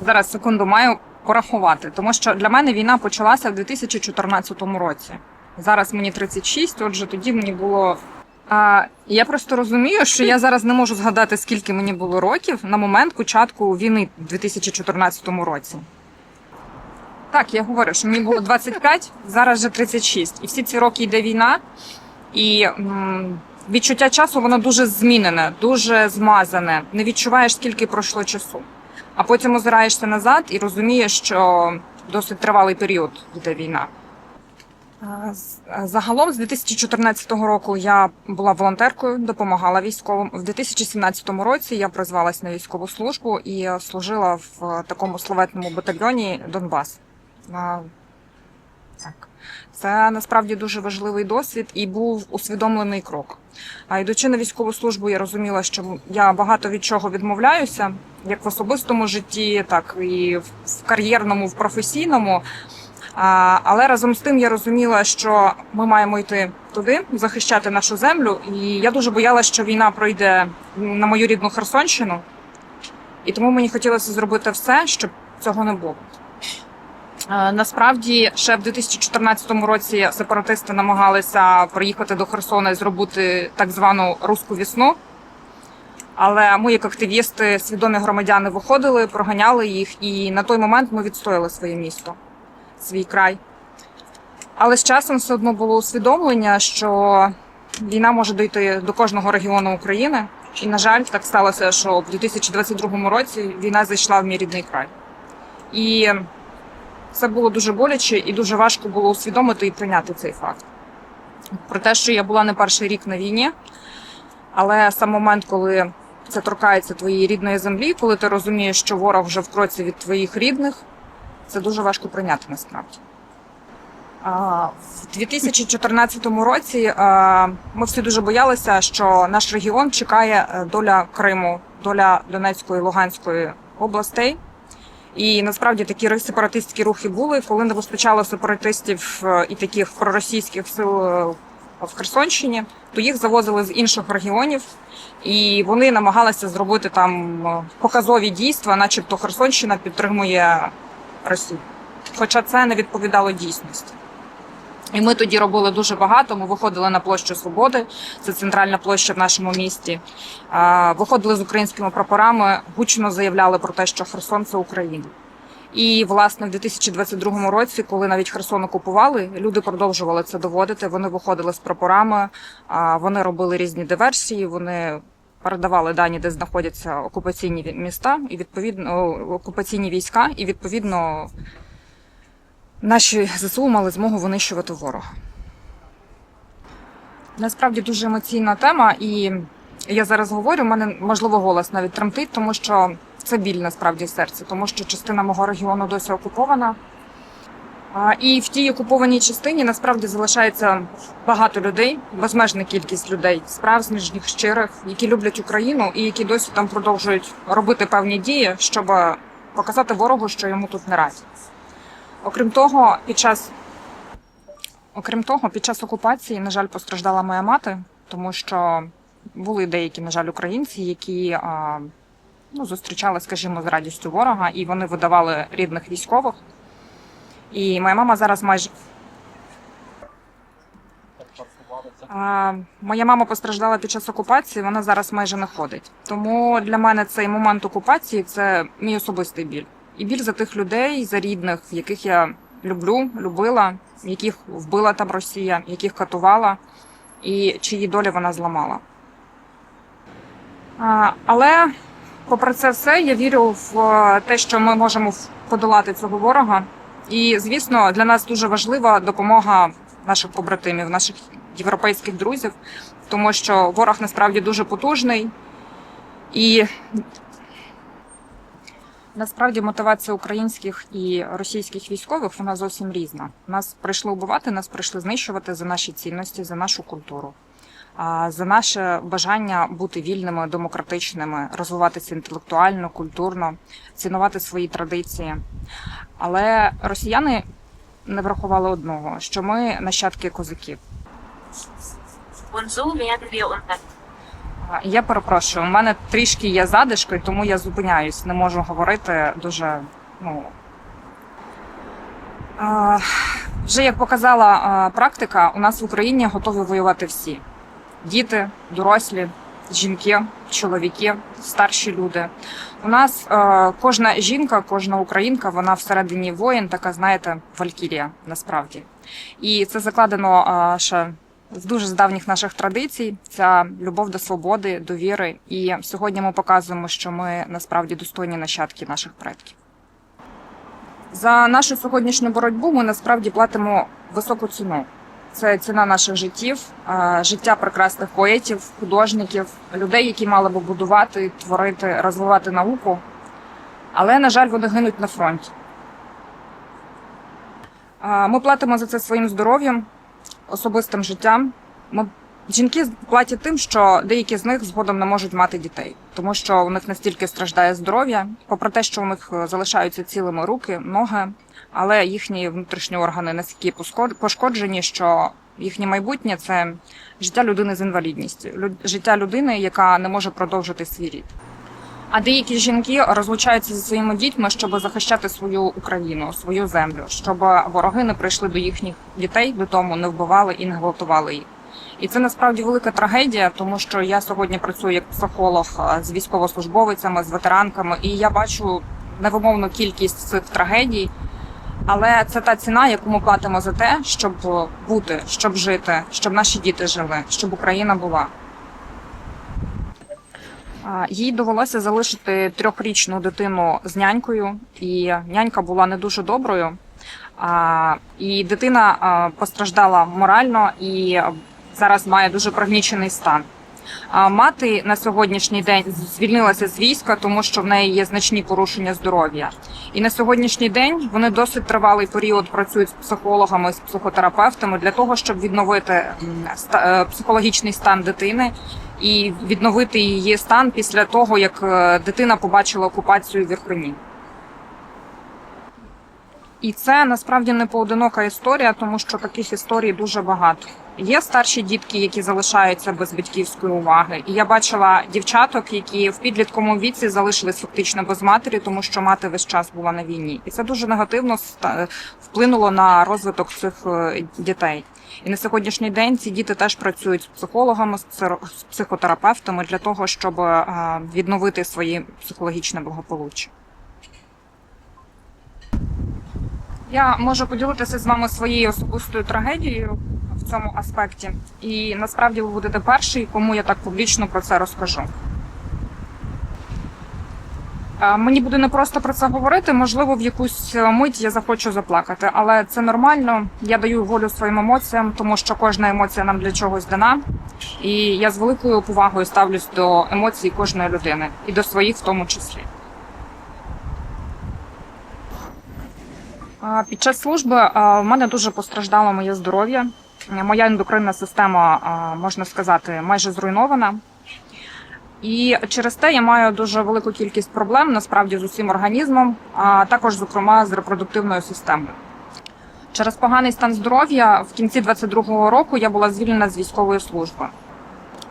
зараз секунду маю порахувати, тому що для мене війна почалася в 2014 році. Зараз мені 36, отже, тоді мені було. А, я просто розумію, що я зараз не можу згадати, скільки мені було років на момент початку війни в 2014 році. Так, я говорю, що мені було 25, зараз вже 36. І всі ці роки йде війна, і м, відчуття часу воно дуже змінене, дуже змазане. Не відчуваєш, скільки пройшло часу. А потім озираєшся назад і розумієш, що досить тривалий період йде війна. Загалом з 2014 року я була волонтеркою, допомагала військовим. В 2017 році я призвалась на військову службу і служила в такому славетному батальйоні Донбас. Так. Це насправді дуже важливий досвід і був усвідомлений крок. А йдучи на військову службу, я розуміла, що я багато від чого відмовляюся, як в особистому житті, так і в кар'єрному, в професійному. Але разом з тим я розуміла, що ми маємо йти туди, захищати нашу землю. І я дуже боялася, що війна пройде на мою рідну Херсонщину. І тому мені хотілося зробити все, щоб цього не було. Е, Насправді, ще в 2014 році сепаратисти намагалися приїхати до Херсона і зробити так звану руську вісну. Але ми, як активісти, свідомі громадяни, виходили, проганяли їх, і на той момент ми відстояли своє місто, свій край. Але з часом все одно було усвідомлення, що війна може дійти до кожного регіону України. І, на жаль, так сталося, що в 2022 році війна зайшла в мій рідний край. І це було дуже боляче і дуже важко було усвідомити і прийняти цей факт. Про те, що я була не перший рік на війні, але сам момент, коли це торкається твоєї рідної землі, коли ти розумієш, що ворог вже в кроці від твоїх рідних, це дуже важко прийняти насправді. В 2014 році а, ми всі дуже боялися, що наш регіон чекає е, доля Криму, доля Донецької Луганської областей. І насправді такі сепаратистські рухи були, коли не вистачало сепаратистів е, і таких проросійських сил е, в Херсонщині, то їх завозили з інших регіонів, і вони намагалися зробити там е, показові дійства, начебто Херсонщина підтримує Росію. Хоча це не відповідало дійсності. І ми тоді робили дуже багато. Ми виходили на площу Свободи, це центральна площа в нашому місті. Виходили з українськими прапорами, гучно заявляли про те, що Херсон це Україна. І власне в 2022 році, коли навіть Херсон окупували, люди продовжували це доводити. Вони виходили з прапорами, вони робили різні диверсії. Вони передавали дані, де знаходяться окупаційні міста, і відповідно окупаційні війська, і відповідно наші ЗСУ мали змогу винищувати ворога. Насправді дуже емоційна тема, і я зараз говорю, у мене можливо голос навіть тремтить, тому що це біль насправді в серці, тому що частина мого регіону досі окупована. І в тій окупованій частині насправді залишається багато людей, безмежна кількість людей, справжніх, щирих, які люблять Україну і які досі там продовжують робити певні дії, щоб показати ворогу, що йому тут не раді. Окрім того, під час окрім того, під час окупації, на жаль, постраждала моя мати, тому що були деякі, на жаль, українці, які ну, зустрічали, скажімо, з радістю ворога, і вони видавали рідних військових. І моя мама зараз майже. А, моя мама постраждала під час окупації, вона зараз майже не ходить. Тому для мене цей момент окупації це мій особистий біль. І біль за тих людей, за рідних, яких я люблю, любила, яких вбила там Росія, яких катувала, і чиї долі вона зламала. Але, попри це все, я вірю в е, те, що ми можемо подолати цього ворога. І, звісно, для нас дуже важлива допомога наших побратимів, наших європейських друзів, тому що ворог насправді дуже потужний. І насправді мотивація українських і російських військових вона зовсім різна. Нас прийшли вбивати, нас прийшли знищувати за наші цінності, за нашу культуру, за наше бажання бути вільними, демократичними, розвиватися інтелектуально, культурно, цінувати свої традиції. Але росіяни не врахували одного, що ми нащадки козаків. А, Я перепрошую, у мене трішки є задишки, тому я зупиняюсь, не можу говорити дуже. Ну а, вже як показала а, практика, у нас в Україні готові воювати всі: діти, дорослі, жінки, чоловіки, старші люди. У нас е, кожна жінка, кожна українка, вона всередині воїн, така, знаєте, валькірія насправді. І це закладено е, ще з дуже з давніх наших традицій. Ця любов до свободи, до віри. І сьогодні ми показуємо, що ми насправді достойні нащадки наших предків. За нашу сьогоднішню боротьбу ми насправді платимо високу ціну. Це ціна наших життів, життя прекрасних поетів, художників, людей, які мали би будувати, творити, розвивати науку. Але, на жаль, вони гинуть на фронті. Ми платимо за це своїм здоров'ям, особистим життям. Ми... Жінки платять тим, що деякі з них згодом не можуть мати дітей, тому що у них настільки страждає здоров'я, попри те, що у них е, залишаються цілими руки, ноги, але їхні внутрішні органи настільки пошкоджені, що їхнє майбутнє це життя людини з інвалідністю, життя людини, яка не може продовжити свій рід. А деякі жінки розлучаються зі своїми дітьми, щоб захищати свою Україну, свою землю, щоб вороги не прийшли до їхніх дітей додому, не вбивали і не гвалтували їх. І це насправді велика трагедія, тому що я сьогодні працюю як психолог з військовослужбовицями, з ветеранками, і я бачу невимовну кількість цих трагедій. Але це та ціна, яку ми платимо за те, щоб бути, щоб жити, щоб наші діти жили, щоб Україна була. Їй довелося залишити трьохрічну дитину з нянькою, і нянька була не дуже доброю. І дитина постраждала морально і зараз має дуже пригнічений стан. А мати на сьогоднішній день звільнилася з війська, тому що в неї є значні порушення здоров'я. І на сьогоднішній день вони досить тривалий період працюють з психологами, з психотерапевтами для того, щоб відновити е, психологічний стан дитини і відновити її стан після того, як е, дитина побачила окупацію в Ірпені. І це насправді не поодинока історія, тому що таких історій дуже багато. Є старші дітки, які залишаються без батьківської уваги. І я бачила дівчаток, які в підлітковому віці залишились фактично без матері, тому що мати весь час була на війні. І це дуже негативно вплинуло на розвиток цих е, дітей. І на сьогоднішній день ці діти теж працюють з психологами, з психотерапевтами для того, щоб е, відновити своє психологічне благополуччя. Я можу поділитися з вами своєю особистою трагедією в цьому аспекті, і насправді ви будете перший, кому я так публічно про це розкажу. Е, Мені буде непросто про це говорити. Можливо, в якусь е, мить я захочу заплакати, але це нормально. Я даю волю своїм емоціям, тому що кожна емоція нам для чогось дана. І я з великою повагою ставлюсь до емоцій кожної людини і до своїх в тому числі. Під час служби в мене дуже постраждало моє здоров'я. Моя ендокринна система, можна сказати, майже зруйнована. І через те я маю дуже велику кількість проблем насправді з усім організмом, а також, зокрема, з репродуктивною системою. Через поганий стан здоров'я в кінці 22-го року я була звільнена з військової служби.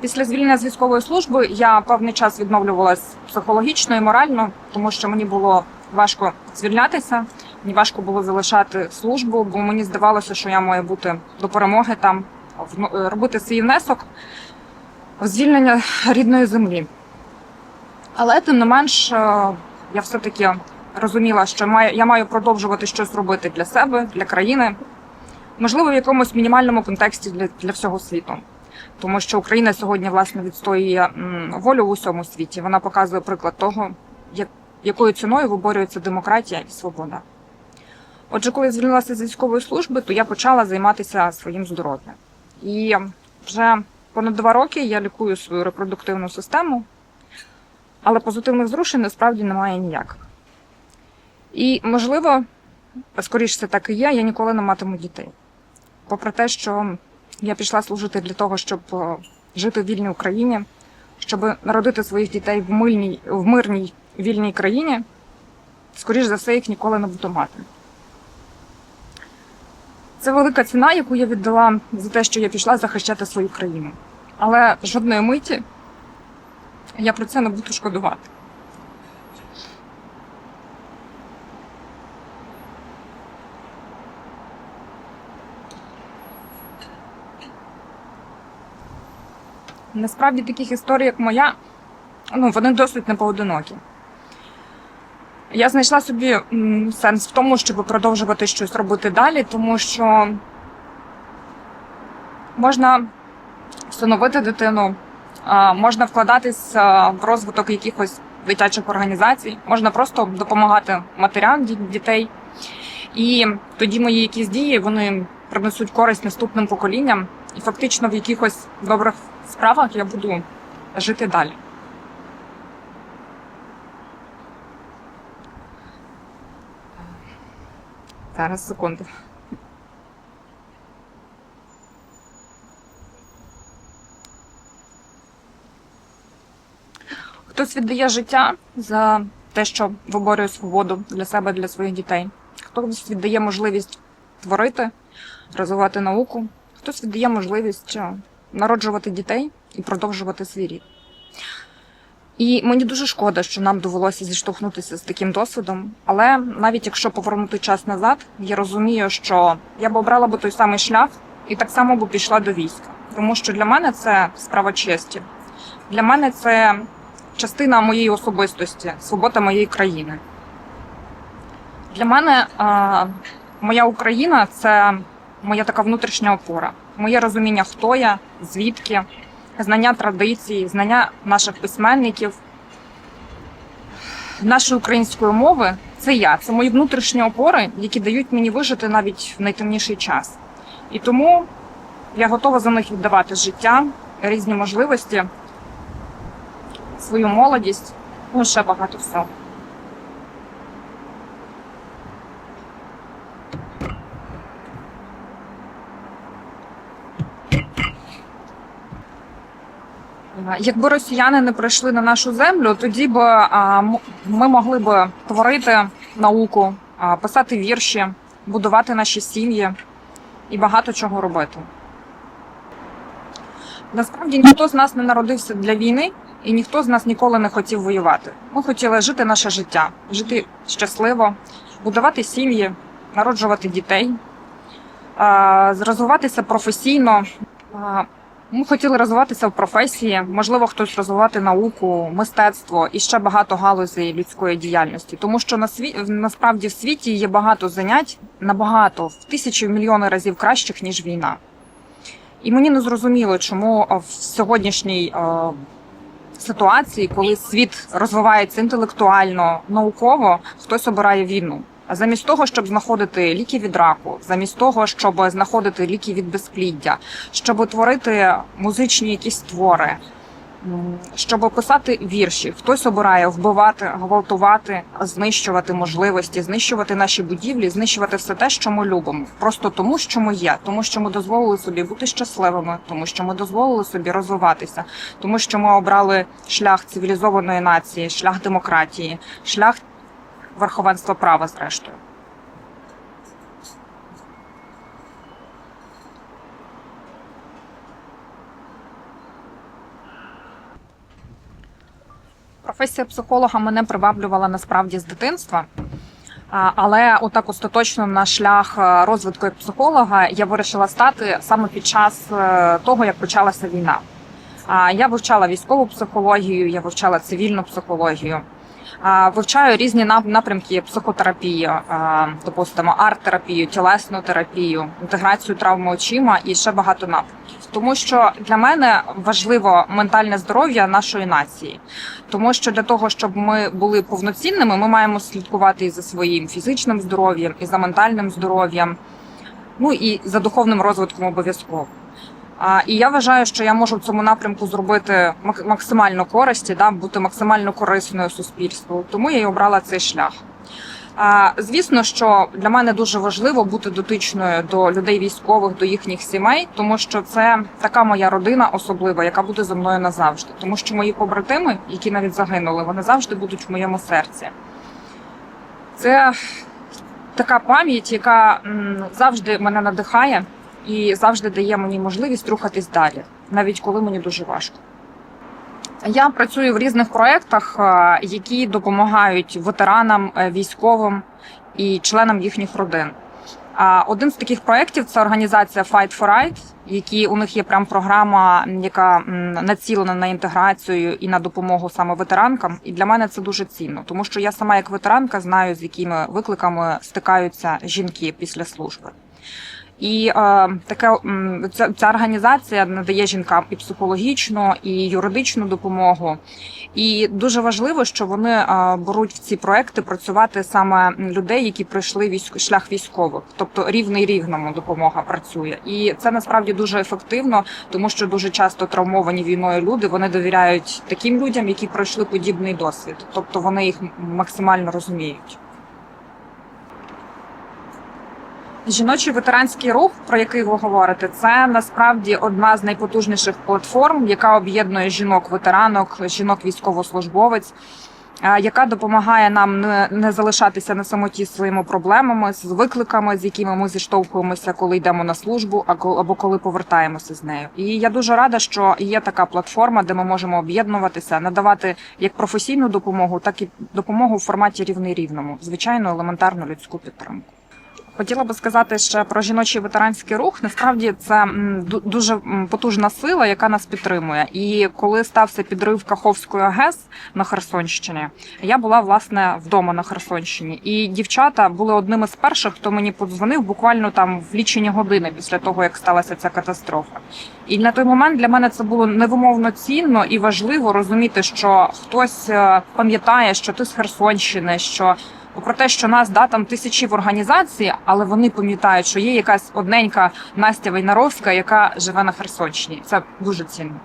Після звільнення з військової служби я певний час відновлювалась психологічно і морально, тому що мені було важко звільнятися. Мені важко було залишати службу, бо мені здавалося, що я маю бути до перемоги там, вно- робити свій внесок в звільнення рідної землі. Але тим не менш, е, я все-таки розуміла, що я маю продовжувати щось робити для себе, для країни, можливо, в якомусь мінімальному контексті для, для всього світу. Тому що Україна сьогодні власне відстоює волю в усьому світі. Вона показує приклад того, як, якою ціною виборюється демократія і свобода. Отже, коли я звільнилася з військової служби, то я почала займатися своїм здоров'ям. І вже понад два роки я лікую свою репродуктивну систему, але позитивних зрушень насправді немає ніяких. І, можливо, скоріше це так і є, я ніколи не матиму дітей. Попри те, що я пішла служити для того, щоб е, жити в вільній Україні, щоб народити своїх дітей в мирній, в мирній вільній країні, скоріш за все, їх ніколи не буду мати. Це велика ціна, яку я віддала за те, що я пішла захищати свою країну. Але жодної миті Я про це не буду шкодувати. Насправді таких історій, як моя, ну, вони досить непоодинокі. Я знайшла собі сенс в тому, щоб продовжувати щось робити далі, тому що можна встановити дитину, можна вкладатись в розвиток якихось дитячих організацій, можна просто допомагати матерям дітей. І тоді мої якісь дії вони принесуть користь наступним поколінням, і фактично в якихось добрих справах я буду жити далі. Зараз секунду. Хтось віддає життя за те, що виборює свободу для себе, для своїх дітей. Хтось віддає можливість творити, розвивати науку, хтось віддає можливість е, народжувати дітей і продовжувати свій рід. І мені дуже шкода, що нам довелося зіштовхнутися з таким досвідом. Але навіть якщо повернути час назад, я розумію, що я б обрала би той самий шлях і так само б пішла до війська. Тому що для мене це справа честі. Для мене це частина моєї особистості, свобода моєї країни. Для мене а, моя Україна це моя така внутрішня опора, моє розуміння, хто я, звідки, знання традицій, знання наших письменників, нашої української мови це я, це мої внутрішні опори, які дають мені вижити навіть в найтемніший час. І тому я готова за них віддавати життя, різні можливості, свою молодість, ну ще багато всього. Якби росіяни не прийшли на нашу землю, тоді б ми могли б творити науку, писати вірші, будувати наші сім'ї і багато чого робити. Насправді ніхто з нас не народився для війни, і ніхто з нас ніколи не хотів воювати. Ми хотіли жити наше життя, жити щасливо, будувати сім'ї, народжувати дітей, розвиватися професійно. Ми хотіли розвиватися в професії, можливо, хтось розвивати науку, мистецтво і ще багато галузей людської діяльності. Тому що на сві... насправді в світі є багато занять, набагато в тисячі в мільйони разів кращих ніж війна. І мені не зрозуміло, чому в сьогоднішній а, ситуації, коли світ розвивається інтелектуально, науково, хтось обирає війну. Замість того, щоб знаходити ліки від раку, замість того, щоб знаходити ліки від безпліддя, щоб творити музичні якісь твори, щоб писати вірші, хтось обирає вбивати, гвалтувати, знищувати можливості, знищувати наші будівлі, знищувати все те, що ми любимо, просто тому, що ми є, тому що ми дозволили собі бути щасливими, тому що ми дозволили собі розвиватися, тому що ми обрали шлях цивілізованої нації, шлях демократії, шлях верховенства права, зрештою. Професія психолога мене приваблювала насправді з дитинства. Але отак остаточно на шлях е, розвитку як психолога я вирішила стати саме під час е, того, як почалася війна. Я вивчала військову психологію, я вивчала цивільну психологію. Вивчаю різні напрямки психотерапії, допустимо, арт-терапію, тілесну терапію, інтеграцію травми очима і ще багато напрямків. Тому що для мене важливо ментальне здоров'я нашої нації, тому що для того, щоб ми були повноцінними, ми маємо слідкувати і за своїм фізичним здоров'ям, і за ментальним здоров'ям, ну і за духовним розвитком обов'язково. І я вважаю, що я можу в цьому напрямку зробити максимально користі, да, бути максимально корисною суспільству. Тому я й обрала цей шлях. Звісно, що для мене дуже важливо бути дотичною до людей військових, до їхніх сімей, тому що це така моя родина особлива, яка буде зі мною назавжди. Тому що мої побратими, які навіть загинули, вони завжди будуть в моєму серці. Це така пам'ять, яка завжди мене надихає і завжди дає мені можливість рухатись далі, навіть коли мені дуже важко. Я працюю в різних проєктах, е, які допомагають ветеранам, е, військовим і членам їхніх родин. А Один з таких проєктів це організація Fight for Right, які у них є прям програма, яка націлена на інтеграцію і на допомогу саме ветеранкам. І для мене це дуже цінно, тому що я сама як ветеранка знаю, з якими викликами стикаються жінки після служби. І е, таке ця, ця організація надає жінкам і психологічну, і юридичну допомогу. І дуже важливо, що вони е, беруть в ці проекти працювати саме людей, які пройшли військ... шлях військових, тобто рівний рівному допомога працює. І це насправді дуже ефективно, тому що дуже часто травмовані війною люди вони довіряють таким людям, які пройшли подібний досвід, тобто вони їх максимально розуміють. Жіночий ветеранський рух, про який ви говорите, це насправді одна з найпотужніших платформ, яка об'єднує жінок-ветеранок, жінок військовослужбовець, е, яка допомагає нам не, залишатися на самоті своїми проблемами, з викликами, з якими ми зіштовхуємося, коли йдемо на службу, або коли повертаємося з нею. І я дуже рада, що є така платформа, де ми можемо об'єднуватися, надавати як професійну допомогу, так і допомогу в форматі рівний рівному, звичайно, елементарну людську підтримку. Хотіла би сказати ще про жіночий ветеранський рух. Насправді це дуже потужна сила, яка нас підтримує. І коли стався підрив Каховської ГЕС на Херсонщині, я була власне вдома на Херсонщині. І дівчата були одними з перших, хто мені подзвонив буквально там в лічені години після того, як сталася ця катастрофа. І на той момент для мене це було невимовно цінно і важливо розуміти, що хтось е, пам'ятає, що ти з Херсонщини, що про те, що нас да там тисячі в організації, але вони пам'ятають, що є якась одненька Настя Вайнаровська, яка живе на Херсонщині. Це дуже цінно.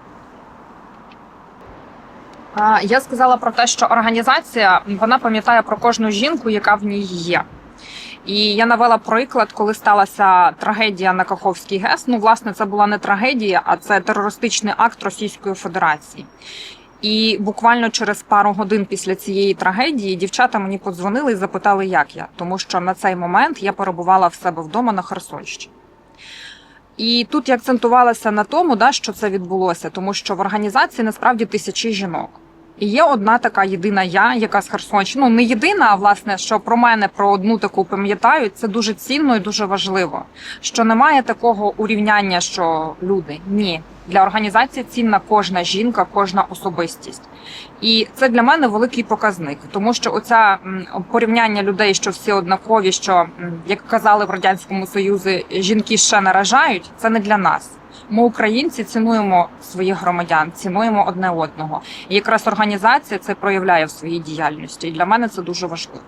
Я сказала про те, що організація вона пам'ятає про кожну жінку, яка в ній є. І я навела приклад, коли сталася трагедія на Каховській ГЕС. Ну, власне, це була не трагедія, а це терористичний акт Російської Федерації. І буквально через пару годин після цієї трагедії дівчата мені подзвонили і запитали, як я, тому що на цей момент я перебувала в себе вдома на Херсонщині. І тут я акцентувалася на тому, да, що це відбулося, тому що в організації насправді тисячі жінок. І є одна така єдина я, яка з Херсонщини. Ну не єдина, а власне, що про мене про одну таку пам'ятають. Це дуже цінно і дуже важливо. Що немає такого урівняння, що люди ні. Для організації цінна кожна жінка, кожна особистість. І це для мене великий показник, тому що оця порівняння людей, що всі однакові, що як казали в радянському союзі, жінки ще наражають, це не для нас. Ми, українці, цінуємо своїх громадян, цінуємо одне одного. І якраз організація це проявляє в своїй діяльності. І для мене це дуже важливо.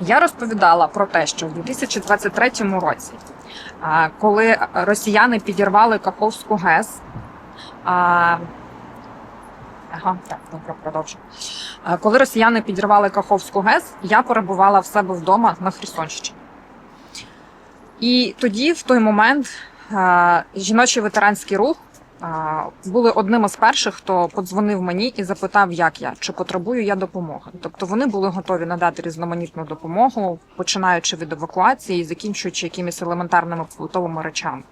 Я розповідала про те, що в 2023 році, коли росіяни підірвали Каховську ГЕС, Ага, так, добре, продовжу. Коли росіяни підірвали Каховську ГЕС, я перебувала в себе вдома на Херсонщині. І тоді, в той момент, жіночий ветеранський рух були одним із перших, хто подзвонив мені і запитав, як я, чи потребую я допомоги. Тобто вони були готові надати різноманітну допомогу, починаючи від евакуації закінчуючи якимись елементарними побутовими речами.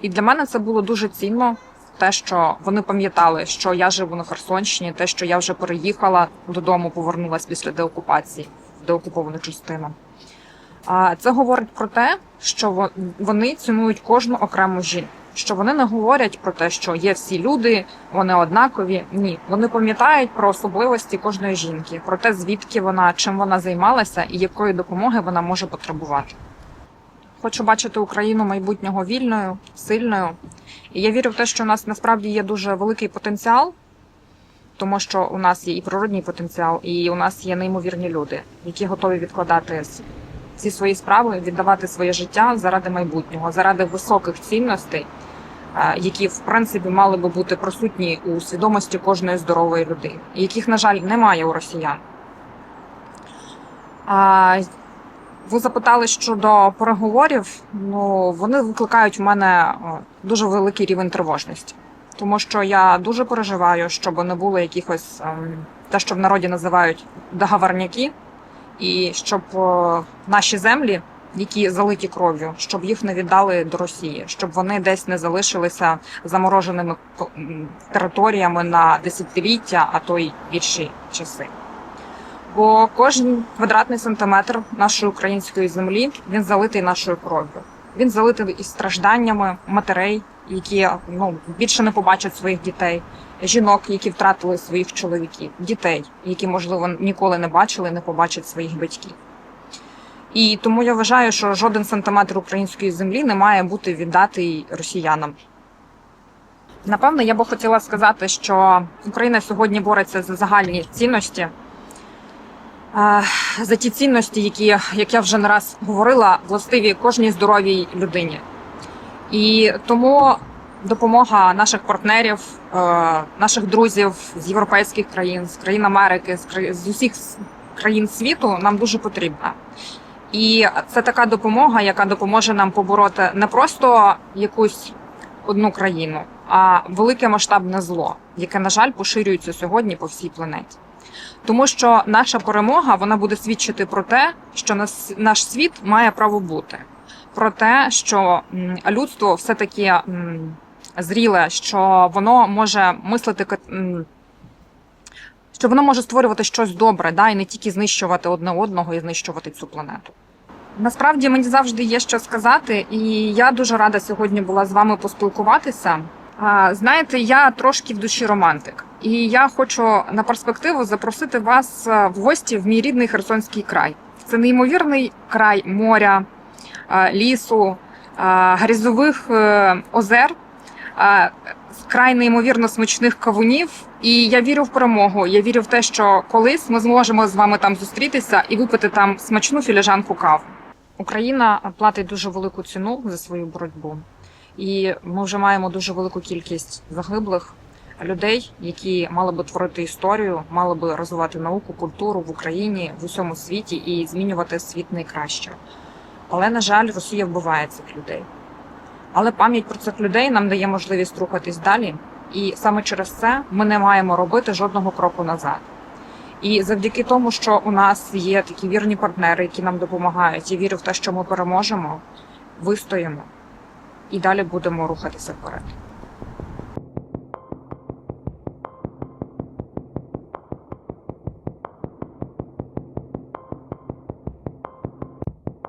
І для мене це було дуже цінно. Те, що вони пам'ятали, що я живу на Херсонщині, те, що я вже переїхала додому, повернулася після деокупації деокуповану частину. А це говорить про те, що вони цінують кожну окрему жінку. Що вони не говорять про те, що є всі люди, вони однакові. Ні, вони пам'ятають про особливості кожної жінки, про те, звідки вона, чим вона займалася і якої допомоги вона може потребувати. Хочу бачити Україну майбутнього вільною, сильною. І я вірю в те, що у нас насправді є дуже великий потенціал, тому що у нас є і природній потенціал, і у нас є неймовірні люди, які готові відкладати всі свої справи, віддавати своє життя заради майбутнього, заради високих цінностей, е, які в принципі мали би бути присутні у свідомості кожної здорової людини, яких, на жаль, немає у росіян. А ви запитали щодо переговорів. Ну вони викликають в мене дуже великий рівень тривожності, тому що я дуже переживаю, щоб не було якихось ем, те, що в народі називають договорняки, і щоб наші землі які залиті кров'ю, щоб їх не віддали до Росії, щоб вони десь не залишилися замороженими територіями на десятиліття, а то й більші часи. Бо кожен квадратний сантиметр нашої української землі він залитий нашою кров'ю. Він залитий із стражданнями матерей, які ну більше не побачать своїх дітей, жінок, які втратили своїх чоловіків, дітей, які можливо ніколи не бачили, не побачать своїх батьків. І тому я вважаю, що жоден сантиметр української землі не має бути віддатий росіянам. Напевно, я би хотіла сказати, що Україна сьогодні бореться за загальні цінності, е, за ті цінності, які, як я вже не раз говорила, властиві кожній здоровій людині. І тому допомога наших партнерів, е, наших друзів з європейських країн, з країн Америки, з усіх країн світу нам дуже потрібна. І це така допомога, яка допоможе нам побороти не просто якусь одну країну, а велике масштабне зло, яке, на жаль, поширюється сьогодні по всій планеті. Тому що наша перемога вона буде свідчити про те, що наш світ має право бути, про те, що людство все таки зріле, що воно може мислити що воно може створювати щось добре, да, і не тільки знищувати одне одного і знищувати цю планету. Насправді мені завжди є що сказати, і я дуже рада сьогодні була з вами поспілкуватися. Знаєте, я трошки в душі романтик, і я хочу на перспективу запросити вас е, в гості в мій рідний Херсонський край. Це неймовірний край моря, е, лісу, е, грязових е, озер, е, край неймовірно смачних кавунів. І я вірю в перемогу. Я вірю в те, що колись ми зможемо з вами там зустрітися і випити там смачну філіжанку кави. Україна платить дуже велику ціну за свою боротьбу, і ми вже маємо дуже велику кількість загиблих людей, які мали би творити історію, мали би розвивати науку, культуру в Україні в усьому світі і змінювати світ найкраще. Але на жаль, Росія вбиває цих людей. Але пам'ять про цих людей нам дає можливість рухатись далі, і саме через це ми не маємо робити жодного кроку назад. І завдяки тому, що у нас є такі вірні партнери, які нам допомагають, я вірю в те, що ми переможемо, вистоїмо і далі будемо рухатися вперед.